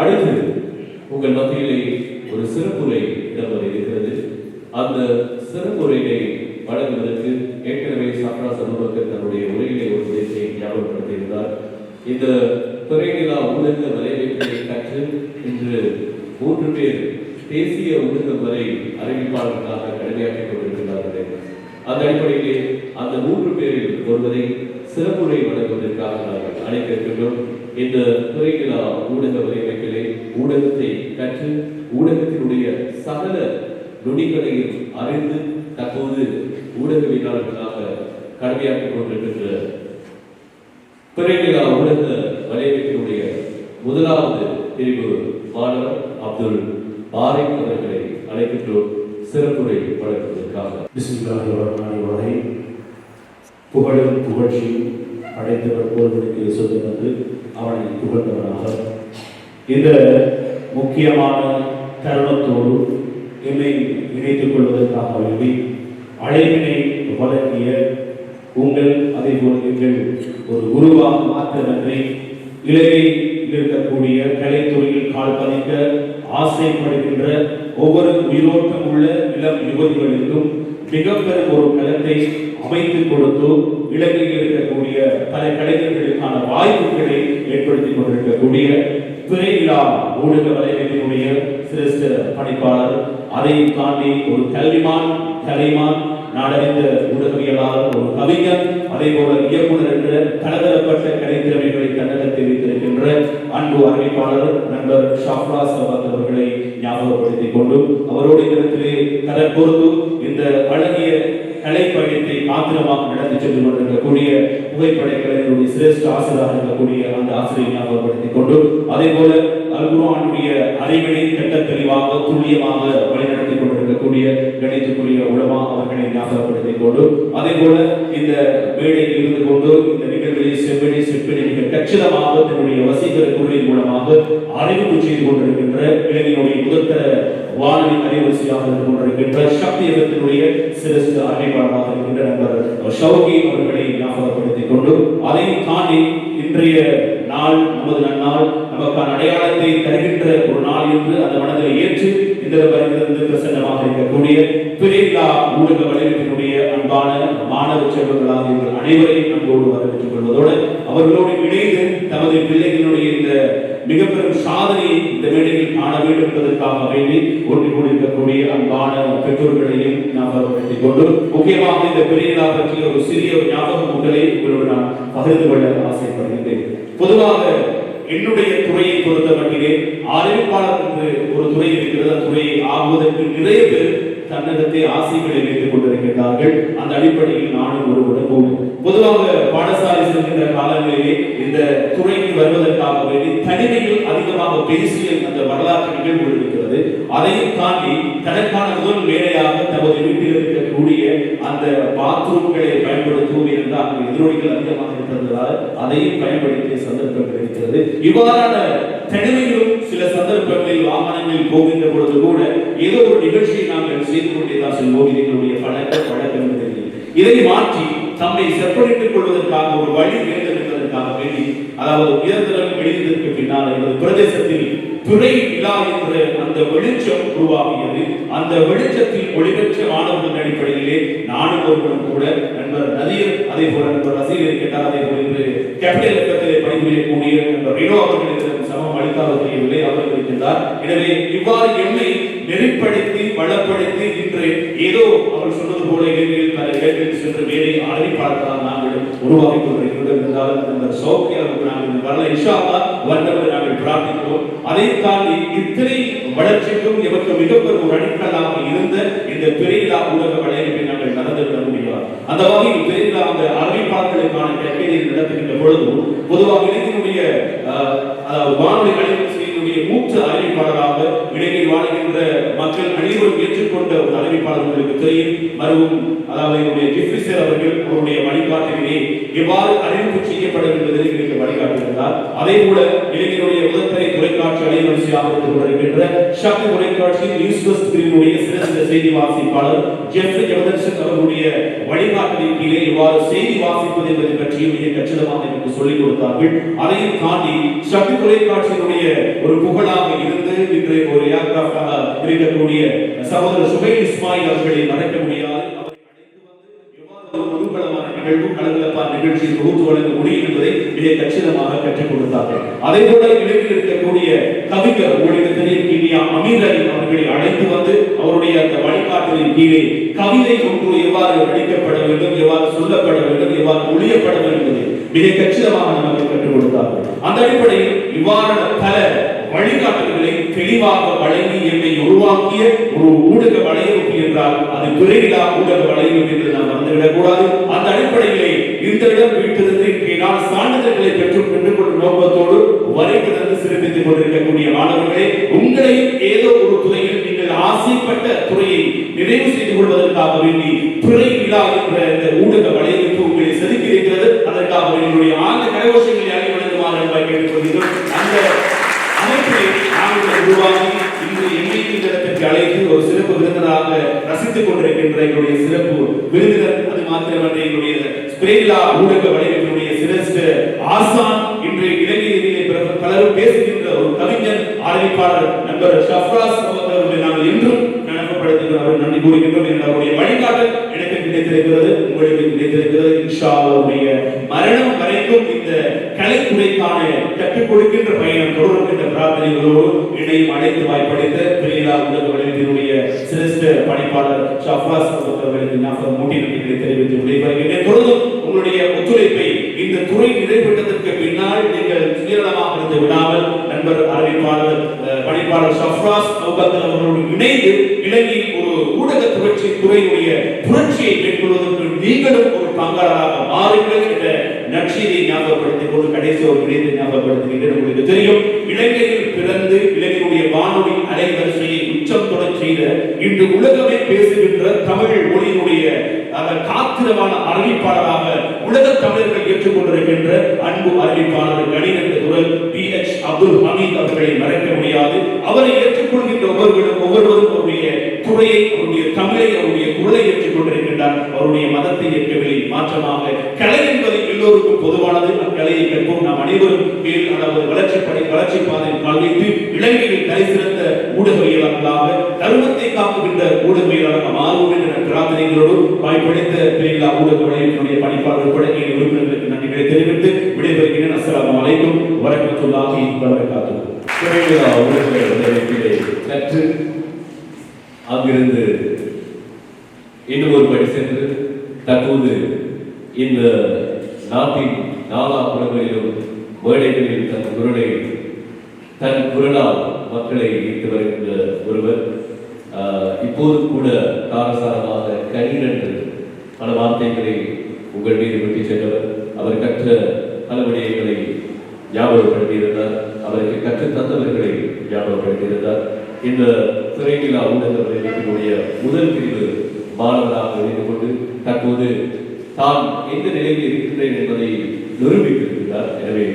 அடுத்து உங்கள் மத்தியிலே ஒரு சிறப்புரை இடம்பெற இருக்கிறது. அந்த சிறப்புரையை வழங்குவதற்கு ஏற்கனவே சாப்ரா சமூகத்தில் தன்னுடைய உரையிலே ஒரு தேசியை ஞாபகப்படுத்தியிருந்தார். இந்த துறைநிலா ஊடக வலையமைப்பை கற்று இன்று மூன்று பேர் தேசிய ஊடக வரை அறிவிப்பாளர்களாக கடமையாற்றிக் கொண்டிருக்கிறார்கள். அந்த அடிப்படையிலே அந்த மூன்று பேரில் ஒருவரை சிறப்புரை வழங்குவதற்காக நாங்கள் அழைக்க இந்த துறையிலா ஊடக வலையமைப்பிலே ஊடகத்தை கற்று ஊடகத்தினுடைய சகல நுனிகளையும் அறிந்து தற்போது ஊடகவியலாளர்களாக கடமையாக்கிக் கொண்டிருக்கின்ற துறைநிலா ஊடக வலையமைப்பினுடைய முதலாவது பிரிவு மாணவர் அப்துல் பாரிக் அவர்களை அழைக்கின்றோம். சிறப்புரை வழங்குவதற்காக. புகழும் புகழ்ச்சியும் படைத்தவர் ஒருவனுக்கு சொந்தமன்று அவனை புகழ்ந்தவனாக இந்த முக்கியமான தருணத்தோடு என்னை இணைத்துக் கொள்வதற்காக வேண்டி அழைப்பினை வழங்கிய உங்கள் அதே போல் நீங்கள் ஒரு குருவாக மாத்திரமன்றி இலங்கையில் இருக்கக்கூடிய கலைத்துறையில் கால் பதிக்க ஆசைப்படுகின்ற ஒவ்வொரு உயிரோட்டம் உள்ள இளம் யுவதிகளுக்கும் மிக பெரும் ஒரு களத்தை அமைத்துக் கொடுத்து இலங்கையில் இருக்கக்கூடிய பல கலைஞர்களுக்கான வாய்ப்புகளை ஏற்படுத்திக் கொண்டிருக்கக்கூடிய துறைவிழா ஊடக வலையமைப்பினுடைய சிரேஷ்ட பணிப்பாளர் அதை தாண்டி ஒரு கல்விமான் கலைமான் நாடறிந்த ஊடகவியலாளர் ஒரு கவிஞர் அதே போல இயக்குனர் என்ற கலதரப்பட்ட கலைத்திறமைகளை தன்னகத்தில் வைத்திருக்கின்ற அன்பு அறிவிப்பாளர் நண்பர் ஷாஃப்ரா சபாத் அவர்களை ஞாபகப்படுத்திக் கொண்டும் அவரோடு இடத்திலே கதை பொறுத்து இந்த கலை பயணத்தை ஆத்திரமாக நடத்தி சென்று கொண்டிருக்கக்கூடிய புகைப்பட சிரேஷ்ட ஆசிரியராக இருக்கக்கூடிய அந்த ஆசிரியை ஞாபகப்படுத்திக் கொண்டு அதே போல அல்குரானுடைய அறிவினை கட்ட தெளிவாக துல்லியமாக வழிநடத்த கொண்டிருக்கக்கூடிய கணித்துக்குரிய உலமா அவர்களை ஞாபகப்படுத்திக் கொண்டு அதே போல இந்த மேடையில் இருந்து கொண்டு இந்த நிகழ்வுகளை செவ்வடி செப்படி மிக கச்சிதமாக தன்னுடைய வசீகர குழுவின் மூலமாக அறிவிப்பு செய்து கொண்டிருக்கின்ற இளைஞனுடைய முதற்தர வானொலி அலைவரிசையாக இருந்து கொண்டிருக்கின்ற சக்தி இயக்கத்தினுடைய சிரஸ்த அறிவிப்பாளராக இருக்கின்ற நண்பர் ஷவுகி அவர்களை ஞாபகப்படுத்திக் கொண்டு அதையும் தாண்டி இன்றைய நாள் நமது நன்னாள் நமக்கான அடையாளத்தை தருகின்ற ஒரு நாள் என்று அந்த மனதில் ஏற்று இந்த பிரசன்னமாக இருக்கக்கூடிய பிரில்லா ஊடக வலையமைப்பினுடைய அன்பான மாணவ செல்வங்களாக இவர்கள் அனைவரையும் அன்போடு வரவேற்றுக் கொள்வதோடு அவர்களோடு இணைந்து தமது பிள்ளைகளுடைய இந்த மிக பெரும் சாதனையை இந்த மேடையில் காண வேண்டும் என்பதற்காக வேண்டி ஒன்று கூடியிருக்கக்கூடிய அன்பான பெற்றோர்களையும் ஞாபகப்படுத்திக் கொண்டு முக்கியமாக இந்த பிரில்லா பற்றிய ஒரு சிறிய ஞாபகம் உங்களை உங்களோடு நான் பகிர்ந்து கொள்ள ஆசைப்படுகின்றேன். பொதுவாக என்னுடைய துறையை பொறுத்த மட்டிலே அறிவிப்பாளர் என்று ஒரு துறை இருக்கிறது. அந்த துறையை ஆகுவதற்கு நிறைய பேர் தன்னகத்தை ஆசைகளை வைத்துக் கொண்டிருக்கின்றார்கள். அந்த அடிப்படையில் நானும் ஒரு போவேன் பொதுவாக பாடசாலை செல்கின்ற காலங்களிலே இந்த துறை வருவதற்காக வேண்டி தனிமையில் அதிகமாக பேசிய அந்த வரலாற்று நிகழ்வு இருக்கிறது. அதையும் தாண்டி தனக்கான முதல் வேலையாக தமது வீட்டில் இருக்கக்கூடிய அந்த பாத்ரூம்களை பயன்படுத்துவோம் என்றால் அங்கு எதிரொலிகள் அதிகமாக இருந்ததால் அதையும் பயன்படுத்திய சந்தர்ப்பங்கள் இருக்கிறது. இவ்வாறான தனிமையிலும் சில சந்தர்ப்பங்களில் வாகனங்களில் போகின்ற பொழுது கூட ஏதோ ஒரு நிகழ்ச்சியை நாங்கள் செய்து கொண்டே தான் செல்வோம். இது எங்களுடைய பழக்க வழக்கம் இதை மாற்றி தம்மை செப்பனிட்டுக் கொள்வதற்காக ஒரு வழி வேண்டும் என்பதற்காக வேண்டி அதாவது உயர்தரம் எழுதியதற்கு பின்னால் எனது பிரதேசத்தில் துறை விழா என்ற அந்த வெளிச்சம் உருவாகியது. அந்த வெளிச்சத்தில் ஒளிபெற்ற மாணவர்கள் அடிப்படையிலே நானும் ஒருவரும் கூட நண்பர் நதியர் அதே போல நண்பர் ரசீல் கேட்டார் அதே போல இன்று கேபிட்டல் இயக்கத்திலே பணிபுரியக்கூடிய நண்பர் ரினோ அவர்கள் சமம் அளித்தார் தெரியவில்லை அவர் இருக்கின்றார் எனவே இவ்வாறு எம்மை நெறிப்படுத்தி வளப்படுத்தி இன்று ஏதோ அவர் சொன்னது போல இலங்கையில் பல இடங்களில் சென்று வேலை அறிவிப்பாளர்களால் நாங்கள் உருவாக்கி கொண்டிருக்கின்றோம் என்றால் இந்த சௌக்கியம் வரல. நாங்கள் பிரார்த்திக்கிறோம். அதை தாண்டி இத்தனை வளர்ச்சிக்கும் எமக்கு மிகப்பெரும் ஒரு இருந்த இந்த பெரியலா ஊடக வலையமைப்பை நாங்கள் நடந்துவிட முடியாது அந்த வகையில் பெரியலா அந்த அறிவிப்பாளர்களுக்கான கட்டளை நடத்துகின்ற பொழுது பொதுவாக இலங்கையினுடைய அஹ், வானொலி அலைவரிசையினுடைய மூத்த அறிவிப்பாளராக இலங்கையில் வாழ்கின்ற மக்கள் அனைவரும் ஏற்றுக்கொண்ட ஒரு அறிவிப்பாளர் தெரியும் மறுவும் எவ்வாறு அறிவிப்பு செய்யப்பட வேண்டும் என்பதை எங்களுக்கு வழிகாட்டியிருந்தார் அதே போல இளைஞருடைய முதற்கரை தொலைக்காட்சி அலைவரிசையாக இருந்து கொண்டிருக்கின்ற சக்தி தொலைக்காட்சி நியூஸ் ஃபர்ஸ்ட் பிரிவினுடைய சிறந்த செய்தி வாசிப்பாளர் ஜெஃப்ரி ஜெவதர்சன் அவர்களுடைய வழிகாட்டலின் கீழே இவ்வாறு செய்தி வாசிப்பது என்பதை பற்றியும் மிக கச்சிதமாக எனக்கு சொல்லிக் கொடுத்தார்கள். அதையும் தாண்டி சக்தி தொலைக்காட்சியினுடைய ஒரு புகழாக இருந்து இன்றைய ஒரு ஏர்கிராப்டாக இருக்கக்கூடிய சகோதரர் சுபை இஸ்மாயில் அவர்களை மறக்க முடியாது அவரை அழைத்து வந்து எவ்வாறு ஒரு குதூகலமான நிகழ்வு கலகலப்பான நிகழ்ச்சியை தொகுத்து வழங்க முடியும் என்பதை மிக கச்சிதமாக கற்றுக் கொடுத்தார்கள். அதே போல இலக்கில் இருக்கக்கூடிய கவிஞர் உங்களுக்கு தெரியும் கினியா அமீர் அலி அவர்களை அழைத்து வந்து அவருடைய அந்த வழிகாட்டலின் கீழே கவிதை ஒன்று எவ்வாறு நடிக்கப்பட வேண்டும் எவ்வாறு சொல்லப்பட வேண்டும் எவ்வாறு ஒழியப்பட வேண்டும் என்பதை மிக கச்சிதமாக நமக்கு கற்றுக் கொடுத்தார்கள். அந்த அடிப்படையில் இவ்வாறான பல வழிகாட்டல்களை தெளிவாக வழங்கி என்னை உருவாக்கிய ஒரு ஊடக வலையமைப்பு என்றால் அது பிறவிழா ஊடக வலையமைப்பு என்று நாம் மறந்துவிடக் கூடாது. அந்த அடிப்படையிலே இந்த இடம் வீட்டிலிருந்து இன்றைய நாள் சான்றிதழ்களை பெற்றுக் பெற்றுக் கொள்ளும் நோக்கத்தோடு வரைந்து தந்து சிறப்பித்துக் கொண்டிருக்கக்கூடிய மாணவர்களே உங்களையும் ஏதோ ஒரு துறையில் நீங்கள் ஆசைப்பட்ட துறையை நிறைவு செய்து கொள்வதற்காக வேண்டி துறை விழா என்ற இந்த ஊடக வலையமைப்பு உங்களை செதுக்கி இருக்கிறது அதற்காக என்னுடைய ஆழ்ந்த கரகோஷங்களை அணி வழங்குமாறு என்பதை கேட்டுக்கொள்கிறோம் அந்த அமைப்பை நாங்கள் உருவாக்கி இன்று என்னை அழைத்து ஒரு சிறப்பு விருந்தினராக ரசித்துக் கொண்டிருக்கின்ற எங்களுடைய சிறப்பு விருந்தினர் அது மாத்திரமன்ற எங்களுடைய ஸ்பிரேலா ஊடக வலையமைப்பினுடைய சிரேஷ்ட ஆசான் இன்று இலங்கையிலே பலரும் பேசுகின்ற ஒரு கவிஞர் அறிவிப்பாளர் நண்பர் ஷப்ராஸ் அவர்களை நாங்கள் என்றும் நினைவுபடுத்துகிறோம் நன்றி கூறுகின்றோம் என்ற அவருடைய வழிகாட்டல் எனக்கு கிடைத்திருக்கிறது உங்களுக்கு கிடைத்திருக்கிறது இன்ஷா அல்லாஹ்வுடைய மரணம் வரைக்கும் இந்த கலைத்துறைக்கான கற்றுக் கொடுக்கின்ற பயணம் தொடரும் என்ற பிரார்த்தனைகளோடு இணையும் அனைத்து வாய்ப்படைத்த பிரியலா உலக வலையத்தினுடைய சிரேஷ்ட பணிப்பாளர் ஷஃப்ராஸ் அவர்களுக்கு ஞாபகம் மூட்டி நன்றிகளை தெரிவித்து விடைபெறுகிறேன் தொடர்ந்தும் உங்களுடைய ஒத்துழைப்பை இந்த துறை நிறைவேற்றத்திற்கு பின்னால் நீங்கள் சுயநலமாக இருந்து விடாமல் நண்பர் அறிவிப்பாளர் பணிப்பாளர் சஃப்ராஸ் அவுபக்கர் அவர்களோடு இணைந்து இலங்கையில் ஒரு ஊடக புரட்சி துறையுடைய புரட்சியை மேற்கொள்வதற்கு நீங்களும் ஒரு பங்காளராக மாறுங்கள் என்ற நற்செய்தியை ஞாபகப்படுத்திக் கொண்டு கடைசி ஒரு இணைந்து ஞாபகப்படுத்துகின்றேன் உங்களுக்கு தெரியும். இலங்கையில் பிறந்து இலங்கையுடைய வானொலி அலைவரிசையை உச்சம் தொடர் செய்த இன்று உலகமே பேசுகின்ற தமிழ் மொழியினுடைய காத்திரமான அறிவிப்பாளராக உலக தமிழர்கள் ஏற்றுக்கொண்டிருக்கின்ற அன்பு அறிவிப்பாளர் கணிதந்த குரல் அப்துல் ஹமீத் அவர்களை மறக்க முடியாது. அவரை ஏற்றுக்கொள்கின்ற ஒவ்வொருவரும் ஒவ்வொருவரும் அவருடைய துறையை அவருடைய தமிழை அவருடைய குரலை ஏற்றுக்கொண்டிருக்கின்றார். அவருடைய மதத்தை ஏற்கவில்லை. மாற்றமாக கலை என்பது எல்லோருக்கும் பொதுவானது. அக்கலையை கற்போம். நாம் அனைவரும் மேல் அதாவது வளர்ச்சி படை வளர்ச்சி பாதை கால் இலங்கையில் தலை சிறந்த ஊடகவியலாளர்களாக தர்மத்தை காக்குகின்ற ஊடகவியலாளராக மாறுவோம் என்ற பிரார்த்தனைகளோடு வாய்ப்படைத்த பிரில்லா ஊடக வலையத்தினுடைய பணிப்பாளர் உட்பட வரஹ்மத்துல்லாஹி வபரகாத்துஹு பிறவிழா ஊடக வலையமைப்பிலே கற்று அங்கிருந்து இன்னும் ஒரு படி சென்று தற்போது இந்த நாட்டின் நாலா புறங்களிலும் மேடைகளில் தன் குரலை தன் குரலால் மக்களை ஈர்த்து வருகின்ற ஒருவர் இப்போது கூட காரசாரமாக கரீர் என்று பல வார்த்தைகளை உங்கள் மீது விட்டு சென்றவர். அவர் கற்ற பல விடயங்களை ஞாபகப்படுத்தியிருந்தார். அவருக்கு கற்றுத் தந்தவர்களை ஞாபகப்படுத்தியிருந்தார். இந்த துறைவிழா ஊடக வலையமைப்பினுடைய முதல் பிரிவு மாணவராக இணைந்து கொண்டு தற்போது தான் எந்த நிலையில் இருக்கின்றேன் என்பதை நிரூபித்திருக்கிறார். எனவே